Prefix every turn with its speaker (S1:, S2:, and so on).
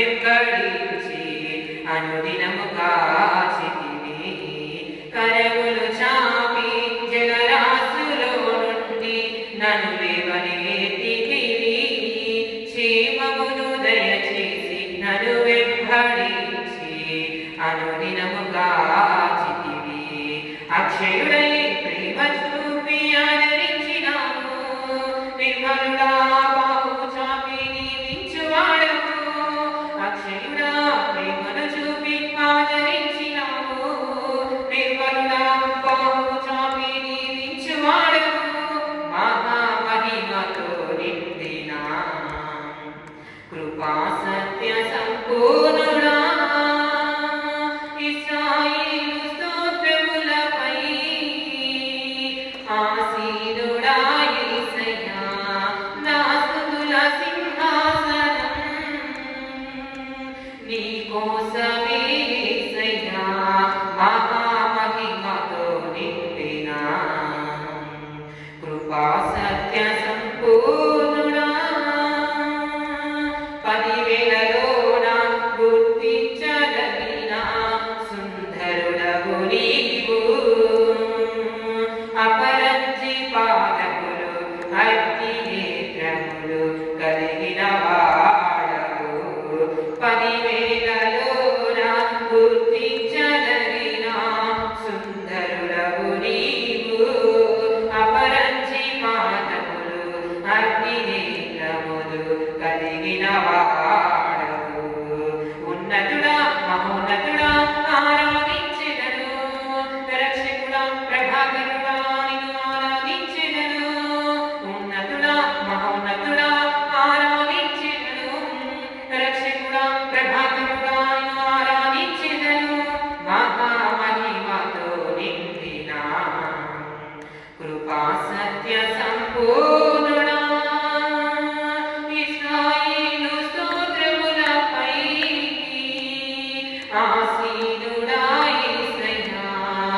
S1: వెక్కడించి అనుదినము కాచితివి. కరములు చాపి జలరాశులో నుండి నన్ను లేవనేటికి క్షేమమును కృపా సత్య సంపూర్ణుడా ఇస్రాయేలు స్తోత్రములపై ఆసీనుడా యేసయ్యా దాసుల సింహాసనం నీ కోసమే యేసయ్యా మహామహిమతో నింపిన కృపా Now,